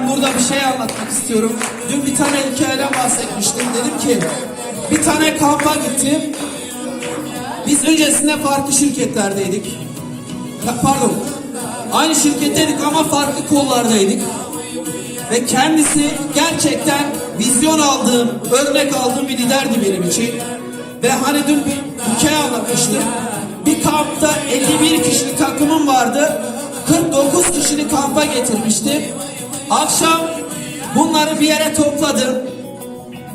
ben burada bir şey anlatmak istiyorum. Dün bir tane hikayeden bahsetmiştim. Dedim ki bir tane kampa gittim. Biz öncesinde farklı şirketlerdeydik. Ya, Pardon. Aynı şirketteydik ama farklı kollardaydık. Ve kendisi gerçekten vizyon aldığım, örnek aldığım bir liderdi benim için. Ve hani dün bir hikaye anlatmıştım. Bir kampta 51 kişilik takımım vardı. 49 kişini kampa getirmiştim. Akşam bunları bir yere topladım.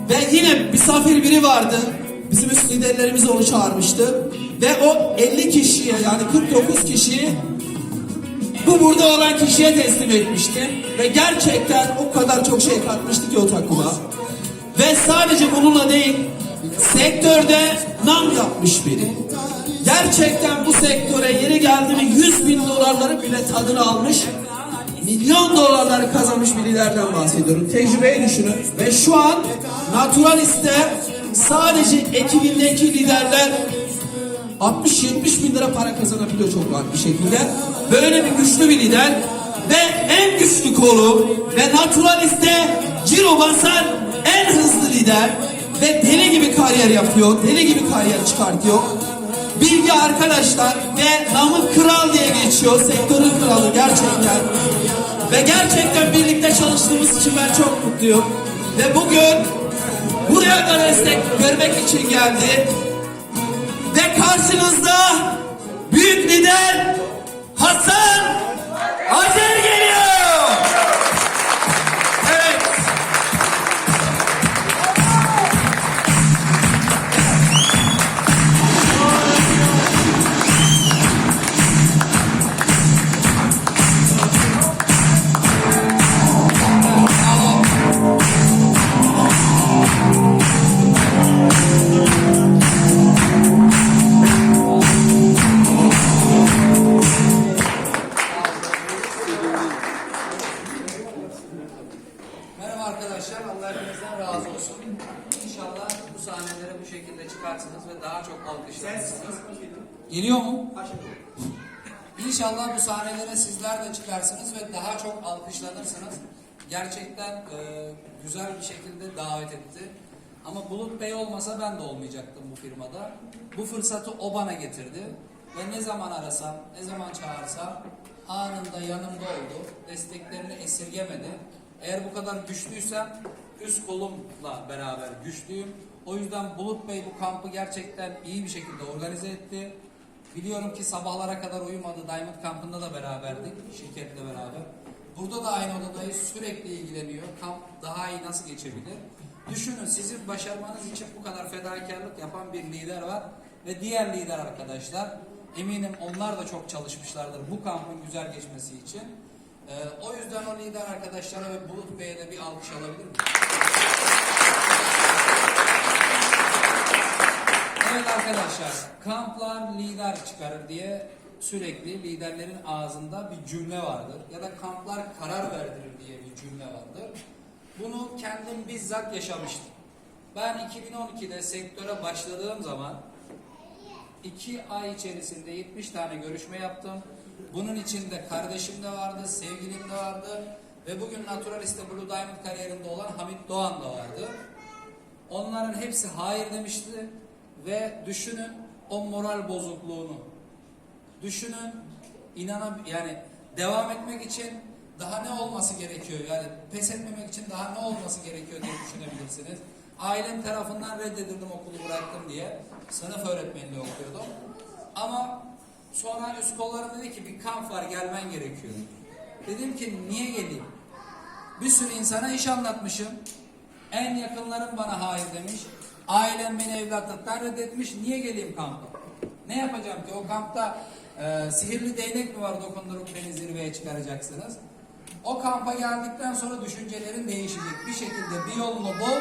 Ve yine misafir biri vardı. Bizim üst liderlerimiz onu çağırmıştı. Ve o 50 kişiye yani 49 kişiyi bu burada olan kişiye teslim etmiştim. Ve gerçekten o kadar çok şey katmıştı ki o takıma. Ve sadece bununla değil, sektörde nam yapmış biri. Gerçekten bu sektöre yeri geldi mi 100 bin dolarları bile tadını almış. Milyon dolarları kazanmış bir liderden bahsediyorum. Tecrübeyi düşünün. Ve şu an Naturalist'te sadece ekibindeki liderler 60-70 bin lira para kazanabiliyor çok rahat bir şekilde. Böyle bir güçlü bir lider ve en güçlü kolu ve Naturalist'te ciro basan en hızlı lider ve deli gibi kariyer yapıyor, deli gibi kariyer çıkartıyor. Bilgi arkadaşlar ve namı kral diye geçiyor, sektörün kralı gerçekten. Ve gerçekten birlikte çalıştığımız için ben çok mutluyum. Ve bugün buraya da destek görmek için geldi. Ve karşınızda büyük lider Hasan Azer sahnelere bu şekilde çıkarsınız ve daha çok alkışlarsınız. Geliyor mu? İnşallah bu sahnelere sizler de çıkarsınız ve daha çok alkışlanırsınız. Gerçekten e, güzel bir şekilde davet etti. Ama Bulut Bey olmasa ben de olmayacaktım bu firmada. Bu fırsatı o bana getirdi. Ve ne zaman arasam, ne zaman çağırsam anında yanımda oldu. Desteklerini esirgemedi. Eğer bu kadar güçlüysem üst kolumla beraber güçlüyüm. O yüzden Bulut Bey bu kampı gerçekten iyi bir şekilde organize etti. Biliyorum ki sabahlara kadar uyumadı. Diamond kampında da beraberdik şirketle beraber. Burada da aynı odadayız. Sürekli ilgileniyor. Kamp daha iyi nasıl geçebilir? Düşünün sizin başarmanız için bu kadar fedakarlık yapan bir lider var. Ve diğer lider arkadaşlar. Eminim onlar da çok çalışmışlardır bu kampın güzel geçmesi için. Ee, o yüzden o lider arkadaşlara ve Bulut Bey'e de bir alkış alabilir miyim? Evet arkadaşlar, kamplar lider çıkarır diye sürekli liderlerin ağzında bir cümle vardır. Ya da kamplar karar verdirir diye bir cümle vardır. Bunu kendim bizzat yaşamıştım. Ben 2012'de sektöre başladığım zaman 2 ay içerisinde 70 tane görüşme yaptım. Bunun içinde kardeşim de vardı, sevgilim de vardı ve bugün Naturalist'te Blue Diamond kariyerinde olan Hamit Doğan da vardı. Onların hepsi hayır demişti ve düşünün o moral bozukluğunu. Düşünün inanan yani devam etmek için daha ne olması gerekiyor? Yani pes etmemek için daha ne olması gerekiyor diye düşünebilirsiniz. Ailem tarafından reddedildim okulu bıraktım diye. Sınıf öğretmenliği okuyordum. Ama sonra üst kollarım dedi ki bir kamp var gelmen gerekiyor. Dedim ki niye geleyim? Bir sürü insana iş anlatmışım. En yakınlarım bana hayır demiş. Ailem beni evlatlıktan reddetmiş. Niye geleyim kampa? Ne yapacağım ki? O kampta e, sihirli değnek mi var dokundurup beni zirveye çıkaracaksınız? O kampa geldikten sonra düşüncelerin değişecek. Bir şekilde bir yolunu bul.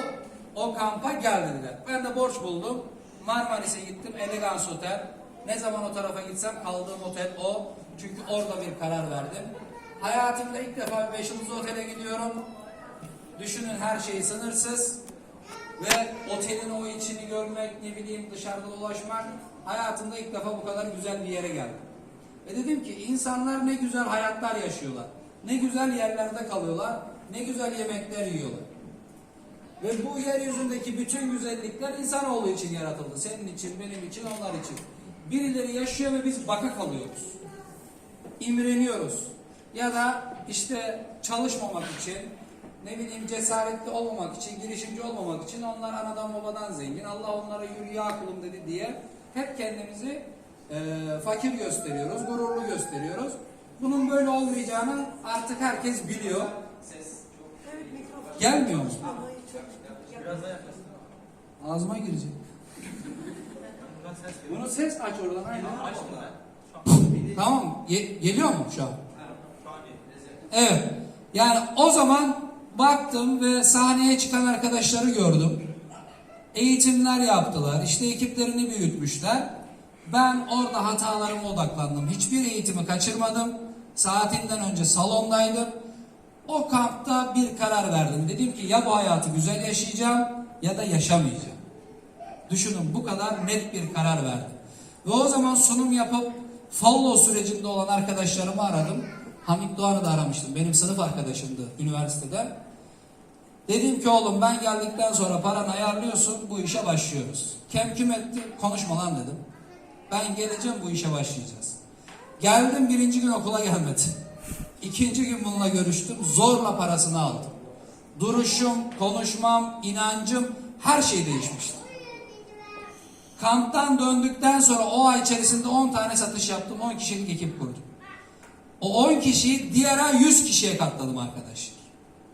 O kampa gel dediler. Ben de borç buldum. Marmaris'e gittim. Elegans Otel. Ne zaman o tarafa gitsem kaldığım otel o. Çünkü orada bir karar verdim. Hayatımda ilk defa beş yıldızlı otele gidiyorum. Düşünün her şey sınırsız ve otelin o içini görmek, ne bileyim dışarıda dolaşmak hayatımda ilk defa bu kadar güzel bir yere geldim. Ve dedim ki insanlar ne güzel hayatlar yaşıyorlar. ne güzel yerlerde kalıyorlar, ne güzel yemekler yiyorlar. Ve bu yeryüzündeki bütün güzellikler insanoğlu için yaratıldı. Senin için, benim için, onlar için. Birileri yaşıyor ve biz baka kalıyoruz. İmreniyoruz. Ya da işte çalışmamak için, ne bileyim cesaretli olmamak için, girişimci olmamak için onlar anadan babadan zengin. Allah onlara yürü ya kulum dedi diye hep kendimizi e, fakir gösteriyoruz, gururlu gösteriyoruz. Bunun böyle olmayacağını artık herkes biliyor. Gelmiyor mu? Ağzıma girecek. Bunu ses aç oradan aynen. Tamam. Ge- geliyor mu şu an? Evet. Yani o zaman baktım ve sahneye çıkan arkadaşları gördüm. Eğitimler yaptılar. İşte ekiplerini büyütmüşler. Ben orada hatalarıma odaklandım. Hiçbir eğitimi kaçırmadım. Saatinden önce salondaydım. O kampta bir karar verdim. Dedim ki ya bu hayatı güzel yaşayacağım ya da yaşamayacağım. Düşünün bu kadar net bir karar verdim. Ve o zaman sunum yapıp follow sürecinde olan arkadaşlarımı aradım. Hamit Doğan'ı da aramıştım. Benim sınıf arkadaşımdı üniversitede. Dedim ki oğlum ben geldikten sonra paranı ayarlıyorsun bu işe başlıyoruz. Kem küm etti konuşma lan dedim. Ben geleceğim bu işe başlayacağız. Geldim birinci gün okula gelmedi. İkinci gün bununla görüştüm. Zorla parasını aldım. Duruşum, konuşmam, inancım her şey değişmişti. Kamptan döndükten sonra o ay içerisinde 10 tane satış yaptım. 10 kişilik ekip kurdum. O 10 kişiyi diğer ay 100 kişiye katladım arkadaşlar.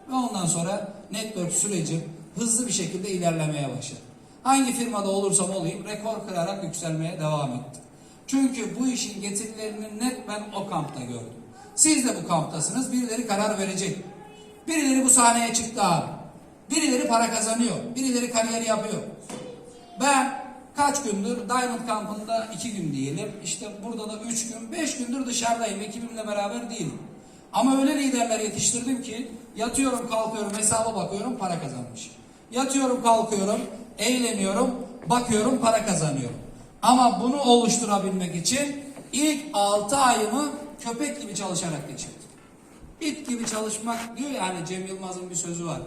Ve ondan sonra network sürecim hızlı bir şekilde ilerlemeye başladı. Hangi firmada olursam olayım rekor kırarak yükselmeye devam ettim. Çünkü bu işin getirilerini net ben o kampta gördüm. Siz de bu kamptasınız. Birileri karar verecek. Birileri bu sahneye çıktı abi. Birileri para kazanıyor. Birileri kariyer yapıyor. Ben kaç gündür Diamond kampında iki gün diyelim. İşte burada da üç gün, beş gündür dışarıdayım. Ekibimle beraber değilim. Ama öyle liderler yetiştirdim ki yatıyorum kalkıyorum hesaba bakıyorum para kazanmış. Yatıyorum kalkıyorum eğleniyorum bakıyorum para kazanıyorum. Ama bunu oluşturabilmek için ilk 6 ayımı köpek gibi çalışarak geçirdim. İt gibi çalışmak diyor yani Cem Yılmaz'ın bir sözü var.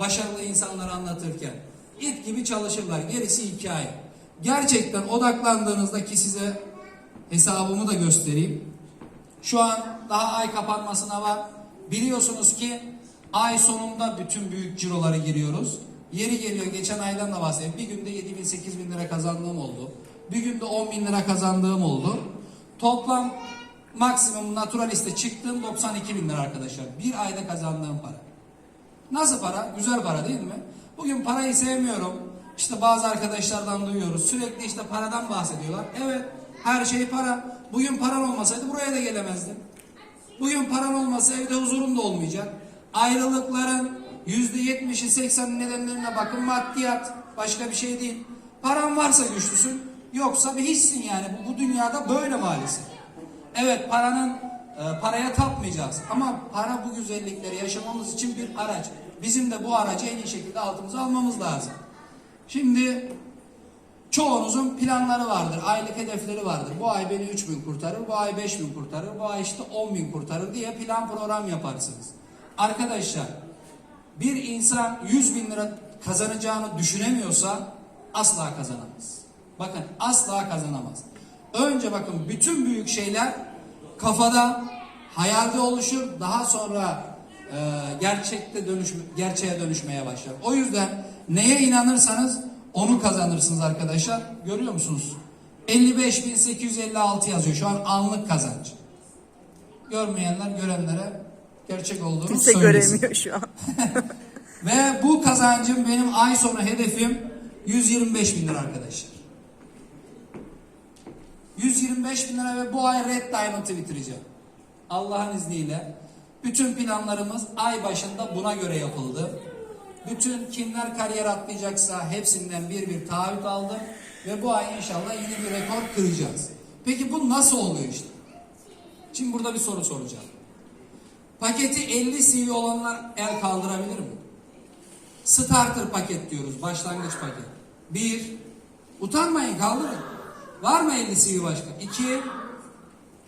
Başarılı insanları anlatırken. İt gibi çalışırlar. Gerisi hikaye. Gerçekten odaklandığınızda ki size hesabımı da göstereyim. Şu an daha ay kapanmasına var. Biliyorsunuz ki ay sonunda bütün büyük ciroları giriyoruz. Yeri geliyor geçen aydan da bahsedeyim. Bir günde 7 bin 8 bin lira kazandığım oldu. Bir günde 10 bin lira kazandığım oldu. Toplam maksimum naturaliste çıktığım 92 bin lira arkadaşlar. Bir ayda kazandığım para. Nasıl para? Güzel para değil mi? Bugün parayı sevmiyorum. İşte bazı arkadaşlardan duyuyoruz. Sürekli işte paradan bahsediyorlar. Evet her şey para. Bugün paran olmasaydı buraya da gelemezdin. Bugün paran olmasa evde huzurun da olmayacak. Ayrılıkların yüzde yetmişi seksen nedenlerine bakın maddiyat. Başka bir şey değil. Paran varsa güçlüsün. Yoksa bir hiçsin yani. Bu, bu dünyada böyle maalesef. Evet paranın e, paraya tapmayacağız. Ama para bu güzellikleri yaşamamız için bir araç. Bizim de bu aracı en iyi şekilde altımıza almamız lazım. Şimdi çoğunuzun planları vardır. Aylık hedefleri vardır. Bu ay beni 3 bin kurtarır, bu ay 5 bin kurtarır, bu ay işte 10 bin kurtarır diye plan program yaparsınız. Arkadaşlar bir insan 100 bin lira kazanacağını düşünemiyorsa asla kazanamaz. Bakın asla kazanamaz. Önce bakın bütün büyük şeyler kafada, hayalde oluşur. Daha sonra e, gerçekte dönüş, gerçeğe dönüşmeye başlar. O yüzden neye inanırsanız onu kazanırsınız arkadaşlar. Görüyor musunuz? 55.856 yazıyor şu an anlık kazanç. Görmeyenler görenlere gerçek olduğunu Kimse söylesin. göremiyor şu an. Ve bu kazancım benim ay sonu hedefim 125 bin lira arkadaşlar. 125 bin lira ve bu ay Red Diamond'ı bitireceğim. Allah'ın izniyle. Bütün planlarımız ay başında buna göre yapıldı. Bütün kimler kariyer atlayacaksa hepsinden bir bir taahhüt aldım. Ve bu ay inşallah yeni bir rekor kıracağız. Peki bu nasıl oluyor işte? Şimdi burada bir soru soracağım. Paketi 50 CV olanlar el kaldırabilir mi? Starter paket diyoruz. Başlangıç paket. Bir. Utanmayın kaldırın. Var mı 50 CV başka? İki.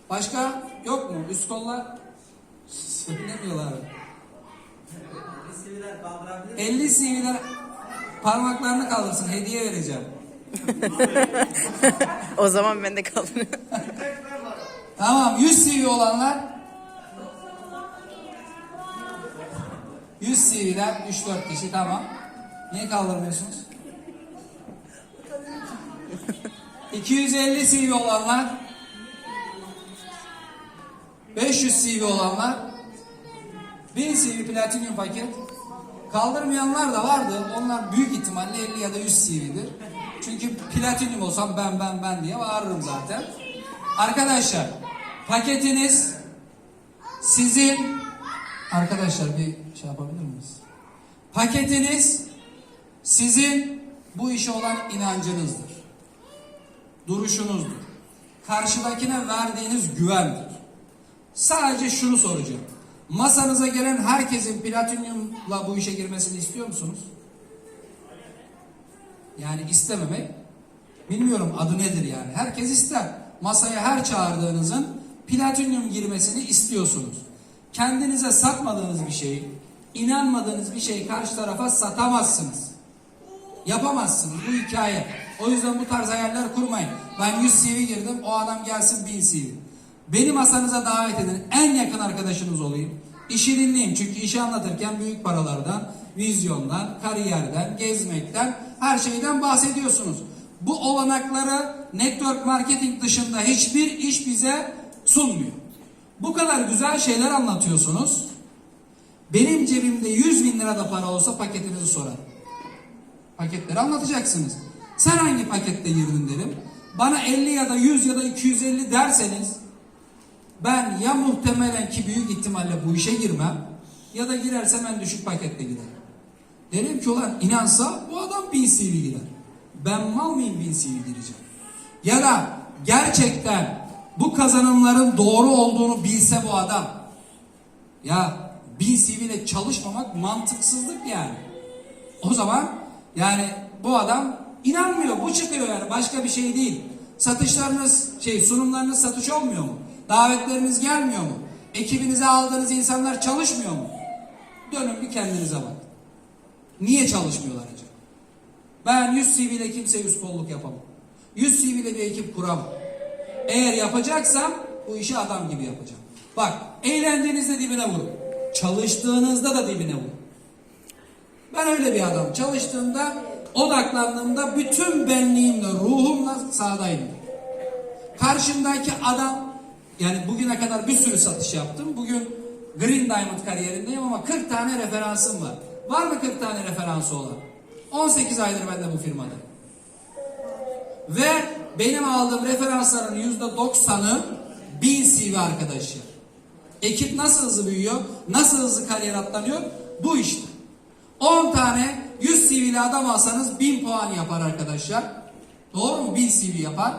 Başka yok mu? Üst kollar. Söylemiyorlar. CV'ler kaldırabilir 50 CV'ler parmaklarını kaldırsın. Hediye vereceğim. O zaman ben de kalırım. Tamam 100 CV olanlar 100 CV'ler 3-4 kişi tamam. Niye kaldırmıyorsunuz? 250 CV olanlar 500 CV olanlar 1000 CV platinum paket kaldırmayanlar da vardı. Onlar büyük ihtimalle 50 ya da 100 CV'dir. Çünkü platinum olsam ben ben ben diye bağırırım zaten. Arkadaşlar paketiniz sizin arkadaşlar bir şey yapabilir miyiz? Paketiniz sizin bu işe olan inancınızdır. Duruşunuzdur. Karşıdakine verdiğiniz güvendir. Sadece şunu soracağım. Masanıza gelen herkesin platinyumla bu işe girmesini istiyor musunuz? Yani istememek bilmiyorum adı nedir yani. Herkes ister. Masaya her çağırdığınızın platinyum girmesini istiyorsunuz. Kendinize satmadığınız bir şeyi, inanmadığınız bir şeyi karşı tarafa satamazsınız. Yapamazsınız. Bu hikaye. O yüzden bu tarz hayaller kurmayın. Ben 100 CV girdim. O adam gelsin 1000 CV. Beni masanıza davet edin. En yakın arkadaşınız olayım. İşi dinleyin. Çünkü işi anlatırken büyük paralardan, vizyondan, kariyerden, gezmekten, her şeyden bahsediyorsunuz. Bu olanakları network marketing dışında hiçbir iş bize sunmuyor. Bu kadar güzel şeyler anlatıyorsunuz. Benim cebimde 100 bin lira da para olsa paketinizi sorarım. Paketleri anlatacaksınız. Sen hangi pakette girdin derim. Bana 50 ya da 100 ya da 250 derseniz ben ya muhtemelen ki büyük ihtimalle bu işe girmem ya da girersem en düşük pakette girerim. Derim ki ulan inansa bu adam 1000 CV girer. Ben mal mıyım 1000 CV gireceğim? Ya da gerçekten bu kazanımların doğru olduğunu bilse bu adam ya 1000 CV ile çalışmamak mantıksızlık yani. O zaman yani bu adam inanmıyor. Bu çıkıyor yani. Başka bir şey değil. Satışlarınız şey sunumlarınız satış olmuyor mu? Davetleriniz gelmiyor mu? Ekibinize aldığınız insanlar çalışmıyor mu? Dönün bir kendinize bak. Niye çalışmıyorlar acaba? Ben 100 CV ile kimseye yüz kolluk yapamam. 100 CV ile bir ekip kuramam. Eğer yapacaksam bu işi adam gibi yapacağım. Bak eğlendiğinizde dibine vurun. Çalıştığınızda da dibine vurun. Ben öyle bir adam. Çalıştığımda, odaklandığımda bütün benliğimle, ruhumla sahadayım. Karşımdaki adam, yani bugüne kadar bir sürü satış yaptım. Bugün Green Diamond kariyerindeyim ama 40 tane referansım var. Var mı 40 tane referansı olan? 18 aydır ben de bu firmadayım. Ve benim aldığım referansların yüzde 90'ı 1000 CV arkadaşı. Ekip nasıl hızlı büyüyor? Nasıl hızlı kariyer atlanıyor? Bu işte. 10 tane 100 CV'li adam alsanız 1000 puan yapar arkadaşlar. Doğru mu? 1000 CV yapar.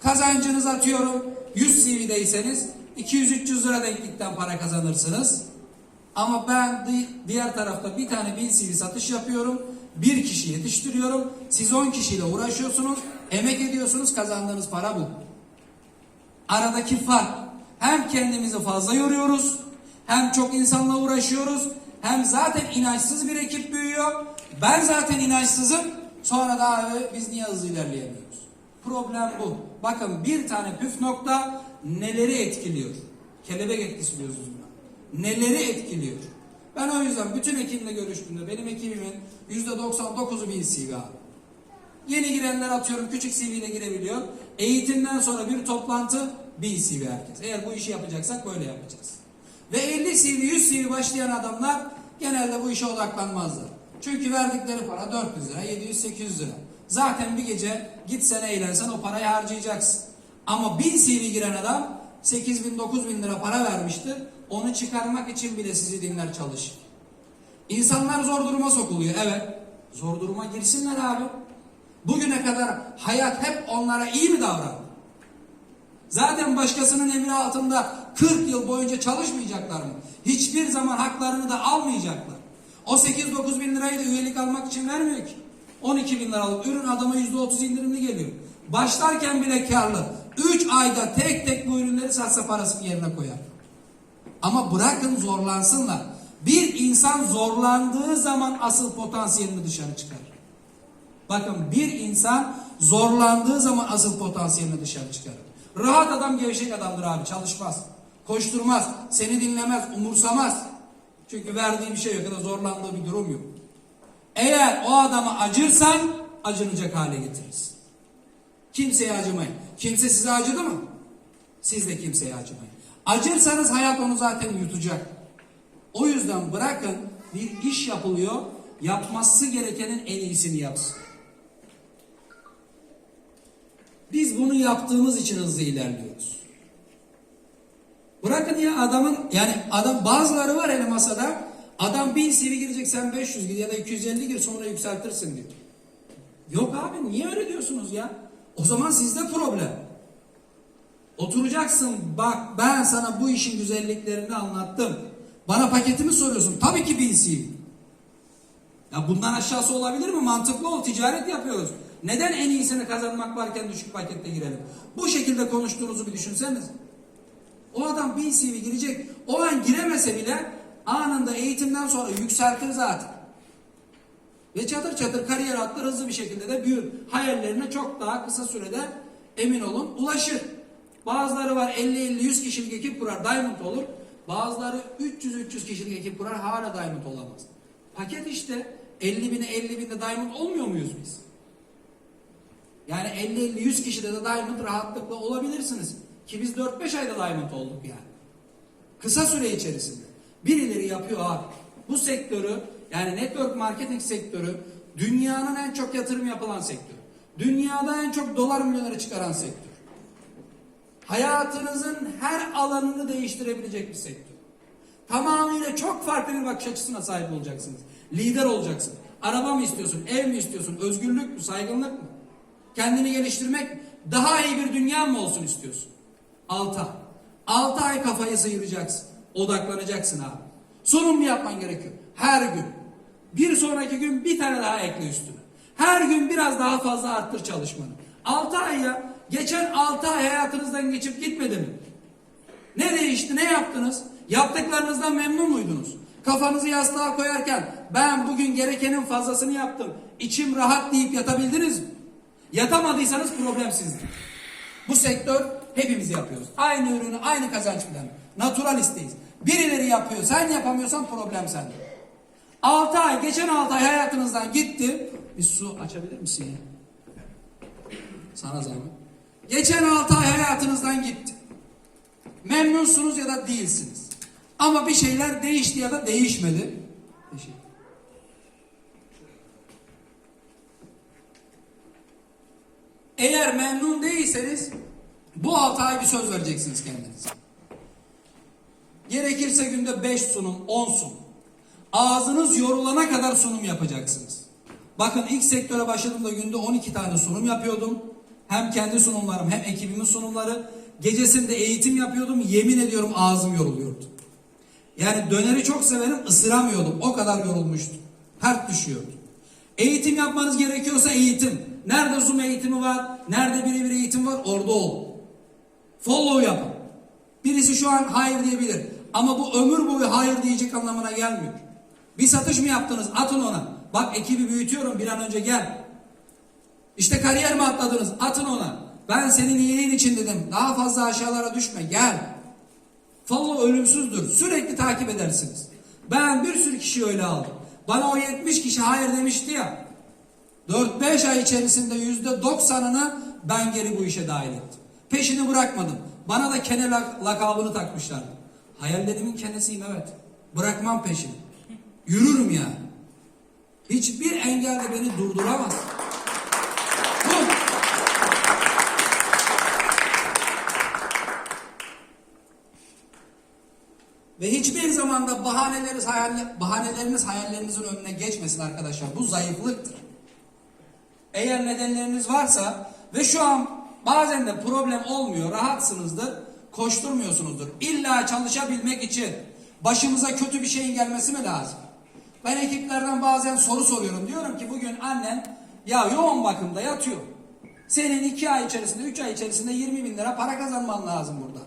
Kazancınız atıyorum 100 CV'deyseniz 200-300 lira denklikten para kazanırsınız. Ama ben di- diğer tarafta bir tane 1000 CV satış yapıyorum. Bir kişi yetiştiriyorum. Siz 10 kişiyle uğraşıyorsunuz. Emek ediyorsunuz. Kazandığınız para bu. Aradaki fark hem kendimizi fazla yoruyoruz hem çok insanla uğraşıyoruz hem zaten inançsız bir ekip büyüyor. Ben zaten inançsızım. Sonra da abi biz niye hızlı ilerleyemiyoruz? Problem bu. Bakın bir tane püf nokta neleri etkiliyor? Kelebek etkisi diyoruz buna. Neleri etkiliyor? Ben o yüzden bütün ekibimle görüştüğümde benim ekibimin %99'u bir CV. Yeni girenler atıyorum küçük CV ile girebiliyor. Eğitimden sonra bir toplantı 1000 CV herkes. Eğer bu işi yapacaksak böyle yapacağız. Ve 50 CV 100 CV başlayan adamlar genelde bu işe odaklanmazlar. Çünkü verdikleri para 400 lira 700-800 lira. Zaten bir gece gitsen eğlensen o parayı harcayacaksın. Ama 1000 CV giren adam 8 bin 9 bin lira para vermiştir. Onu çıkarmak için bile sizi dinler çalışır. İnsanlar zor duruma sokuluyor. Evet. Zor duruma girsinler abi. Bugüne kadar hayat hep onlara iyi mi davrandı? Zaten başkasının emri altında 40 yıl boyunca çalışmayacaklar mı? Hiçbir zaman haklarını da almayacaklar. O 8-9 bin lirayı da üyelik almak için vermiyor ki. 12 bin lira alıp ürün adama %30 indirimli geliyor. Başlarken bile karlı. 3 ayda tek tek bu ürünleri satsa parasını yerine koyar. Ama bırakın zorlansınlar. Bir insan zorlandığı zaman asıl potansiyelini dışarı çıkar. Bakın bir insan zorlandığı zaman asıl potansiyelini dışarı çıkarır. Rahat adam gevşek adamdır abi çalışmaz. Koşturmaz, seni dinlemez, umursamaz. Çünkü verdiği bir şey yok ya da zorlandığı bir durum yok. Eğer o adama acırsan acınacak hale getiririz. Kimseye acımayın. Kimse size acıdı mı? Siz de kimseye acımayın. Acırsanız hayat onu zaten yutacak. O yüzden bırakın bir iş yapılıyor, yapması gerekenin en iyisini yapsın. Biz bunu yaptığımız için hızlı ilerliyoruz. Bırakın ya adamın yani adam bazıları var hele masada adam 1000 CV girecek sen 500 gir ya da 250 gir sonra yükseltirsin diyor. Yok abi niye öyle diyorsunuz ya? O zaman sizde problem. Oturacaksın bak ben sana bu işin güzelliklerini anlattım. Bana paketimi soruyorsun. Tabii ki 1000 CV. Ya bundan aşağısı olabilir mi? Mantıklı ol. Ticaret yapıyoruz. Neden en iyisini kazanmak varken düşük pakette girelim? Bu şekilde konuştuğunuzu bir düşünseniz. O adam bir CV girecek. O an giremese bile anında eğitimden sonra yükseltir zaten. Ve çatır çatır kariyer atlar hızlı bir şekilde de büyür. Hayallerine çok daha kısa sürede emin olun ulaşır. Bazıları var 50-50-100 kişilik ekip kurar diamond olur. Bazıları 300-300 kişilik ekip kurar hala diamond olamaz. Paket işte 50 bine 50 binde diamond olmuyor muyuz biz? Yani 50-50-100 kişide de diamond rahatlıkla olabilirsiniz. Ki biz 4-5 ayda diamond olduk yani. Kısa süre içerisinde. Birileri yapıyor abi. Bu sektörü yani network marketing sektörü dünyanın en çok yatırım yapılan sektörü. Dünyada en çok dolar milyonları çıkaran sektör. Hayatınızın her alanını değiştirebilecek bir sektör. Tamamıyla çok farklı bir bakış açısına sahip olacaksınız. Lider olacaksın. Araba mı istiyorsun? Ev mi istiyorsun? Özgürlük mü? Saygınlık mı? Kendini geliştirmek daha iyi bir dünya mı olsun istiyorsun? 6 ay. 6 ay kafayı sıyıracaksın. Odaklanacaksın abi. Sunum yapman gerekiyor. Her gün. Bir sonraki gün bir tane daha ekle üstüne. Her gün biraz daha fazla arttır çalışmanı. 6 ay ya. Geçen 6 ay hayatınızdan geçip gitmedi mi? Ne değişti? Ne yaptınız? Yaptıklarınızdan memnun muydunuz? Kafanızı yastığa koyarken ben bugün gerekenin fazlasını yaptım. İçim rahat deyip yatabildiniz mi? Yatamadıysanız problem sizde. Bu sektör hepimiz yapıyoruz. Aynı ürünü aynı kazanç planı. Natural isteyiz. Birileri yapıyor. Sen yapamıyorsan problem sende. 6 ay, geçen 6 ay hayatınızdan gitti. Bir su açabilir misin ya? Sana zahmet. Geçen 6 ay hayatınızdan gitti. Memnunsunuz ya da değilsiniz. Ama bir şeyler değişti ya da değişmedi. Teşekkür. Eğer memnun değilseniz bu 6 ay bir söz vereceksiniz kendinize. Gerekirse günde 5 sunum, 10 sunum. Ağzınız yorulana kadar sunum yapacaksınız. Bakın ilk sektöre başladığımda günde 12 tane sunum yapıyordum. Hem kendi sunumlarım hem ekibimin sunumları. Gecesinde eğitim yapıyordum. Yemin ediyorum ağzım yoruluyordu. Yani döneri çok severim ısıramıyordum. O kadar yorulmuştum. Pert düşüyordu. Eğitim yapmanız gerekiyorsa eğitim. Nerede Zoom eğitimi var? Nerede birebir eğitim var? Orada ol. Follow yapın. Birisi şu an hayır diyebilir. Ama bu ömür boyu hayır diyecek anlamına gelmiyor. Bir satış mı yaptınız? Atın ona. Bak ekibi büyütüyorum bir an önce gel. İşte kariyer mi atladınız? Atın ona. Ben senin iyiliğin için dedim. Daha fazla aşağılara düşme. Gel. Follow ölümsüzdür. Sürekli takip edersiniz. Ben bir sürü kişi öyle aldım. Bana o 70 kişi hayır demişti ya. 4-5 ay içerisinde %90'ını ben geri bu işe dahil ettim. Peşini bırakmadım. Bana da kene lak- lakabını takmışlardı. Hayallerimin kenesiyim evet. Bırakmam peşini. Yürürüm yani. Hiçbir engel de beni durduramaz. Bu. Ve hiçbir zaman da bahaneleriniz, hayalle- bahaneleriniz hayallerinizin önüne geçmesin arkadaşlar. Bu zayıflıktır. Eğer nedenleriniz varsa ve şu an bazen de problem olmuyor, rahatsınızdır, koşturmuyorsunuzdur. İlla çalışabilmek için başımıza kötü bir şeyin gelmesi mi lazım? Ben ekiplerden bazen soru soruyorum. Diyorum ki bugün annen ya yoğun bakımda yatıyor. Senin iki ay içerisinde, üç ay içerisinde 20 bin lira para kazanman lazım burada.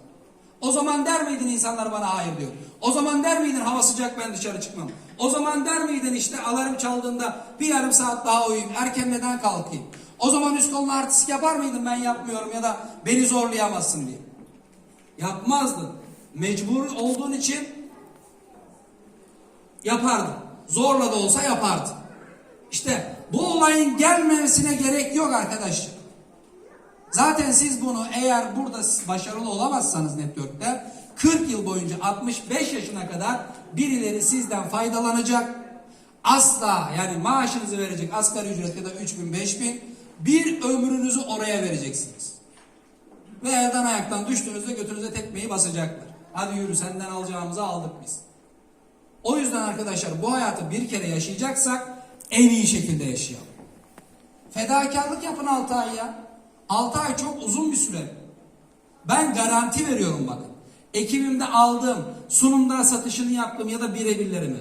O zaman der miydin insanlar bana hayır diyor. O zaman der miydin hava sıcak ben dışarı çıkmam. O zaman der miydin işte alarm çaldığında bir yarım saat daha uyuyayım erken neden kalkayım. O zaman üst koluna artistik yapar mıydın ben yapmıyorum ya da beni zorlayamazsın diye. Yapmazdın. Mecbur olduğun için yapardın. Zorla da olsa yapardın. İşte bu olayın gelmemesine gerek yok arkadaşlar. Zaten siz bunu eğer burada başarılı olamazsanız network'te 40 yıl boyunca 65 yaşına kadar birileri sizden faydalanacak. Asla yani maaşınızı verecek asgari ücret ya da 3000 5000 bir ömrünüzü oraya vereceksiniz. Ve elden ayaktan düştüğünüzde götünüze tekmeyi basacaklar. Hadi yürü senden alacağımızı aldık biz. O yüzden arkadaşlar bu hayatı bir kere yaşayacaksak en iyi şekilde yaşayalım. Fedakarlık yapın 6 ay ya. 6 ay çok uzun bir süre. Ben garanti veriyorum bakın. Ekibimde aldığım, sunumda satışını yaptım ya da birebirlerimi.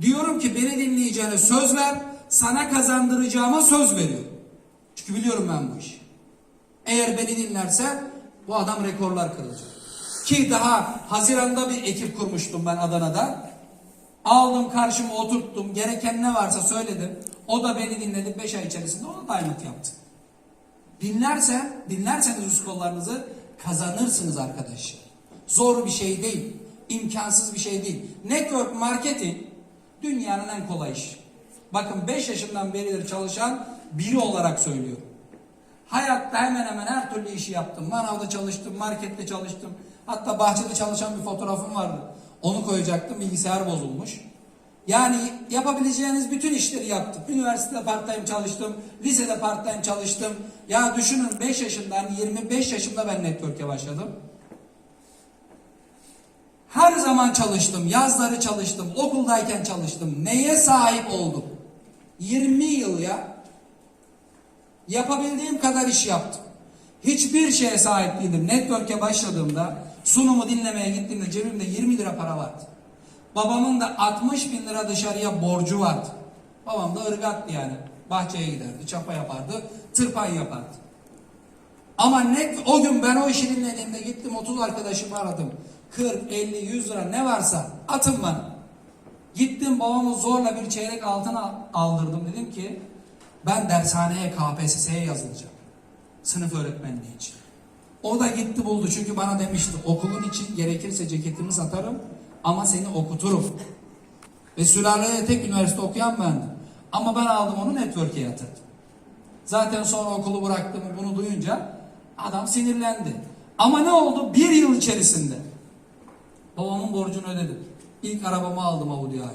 Diyorum ki beni dinleyeceğine söz ver, sana kazandıracağıma söz veriyorum. Çünkü biliyorum ben bu işi. Eğer beni dinlerse bu adam rekorlar kıracak. Ki daha Haziran'da bir ekip kurmuştum ben Adana'da. Aldım karşıma oturttum. Gereken ne varsa söyledim. O da beni dinledi. 5 ay içerisinde o da diamond yaptı. Dinlersen, dinlerseniz üst kollarınızı kazanırsınız arkadaşlar. Zor bir şey değil. imkansız bir şey değil. Network marketing dünyanın en kolay işi. Bakın 5 yaşından beridir çalışan biri olarak söylüyorum. Hayatta hemen hemen her türlü işi yaptım. Manavda çalıştım, markette çalıştım. Hatta bahçede çalışan bir fotoğrafım vardı. Onu koyacaktım, bilgisayar bozulmuş. Yani yapabileceğiniz bütün işleri yaptım. Üniversitede part time çalıştım, lisede part time çalıştım. Ya düşünün 5 yaşından 25 yaşımda ben network'e başladım. Her zaman çalıştım, yazları çalıştım, okuldayken çalıştım. Neye sahip oldum? 20 yıl ya. Yapabildiğim kadar iş yaptım. Hiçbir şeye sahip değildim. Network'e başladığımda, sunumu dinlemeye gittiğimde cebimde 20 lira para vardı. Babamın da 60 bin lira dışarıya borcu vardı. Babam da ırgattı yani. Bahçeye giderdi, çapa yapardı, tırpay yapardı. Ama net o gün ben o işi dinlediğimde gittim 30 arkadaşımı aradım. 40, 50, 100 lira ne varsa atın bana. Gittim babamı zorla bir çeyrek altın al- aldırdım. Dedim ki ben dershaneye KPSS'ye yazılacağım. Sınıf öğretmenliği için. O da gitti buldu çünkü bana demişti okulun için gerekirse ceketimi satarım ama seni okuturum. Ve sülalede tek üniversite okuyan bendim. Ama ben aldım onu network'e yatırdım. Zaten sonra okulu bıraktığımı bunu duyunca adam sinirlendi. Ama ne oldu? Bir yıl içerisinde babamın borcunu ödedim. İlk arabamı aldım Audi A3.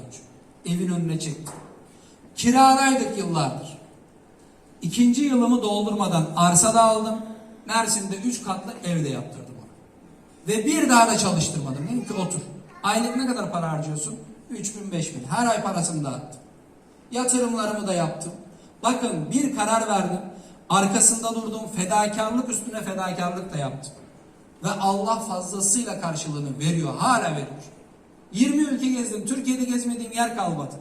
Evin önüne çektim. Kiradaydık yıllardır. İkinci yılımı doldurmadan arsada aldım. Mersin'de üç katlı evde yaptırdım onu. Ve bir daha da çalıştırmadım. Dedim ki otur. Aylık ne kadar para harcıyorsun? 3 bin 5 bin. Her ay parasını dağıttım. Yatırımlarımı da yaptım. Bakın bir karar verdim. Arkasında durdum. Fedakarlık üstüne fedakarlık da yaptım. Ve Allah fazlasıyla karşılığını veriyor. Hala veriyor. 20 ülke gezdim. Türkiye'de gezmediğim yer kalmadı.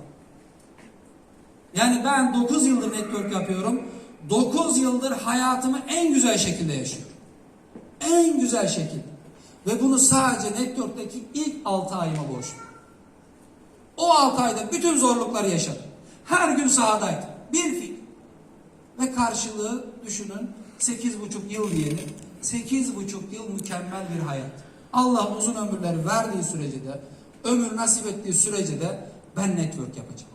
Yani ben 9 yıldır network yapıyorum. 9 yıldır hayatımı en güzel şekilde yaşıyorum. En güzel şekilde. Ve bunu sadece network'teki ilk 6 ayıma borçluyum. O 6 ayda bütün zorlukları yaşadım. Her gün sahadaydım. Bir fil. Ve karşılığı düşünün 8,5 yıl diyelim. 8,5 yıl mükemmel bir hayat. Allah uzun ömürler verdiği sürece de ömür nasip ettiği sürece de ben network yapacağım.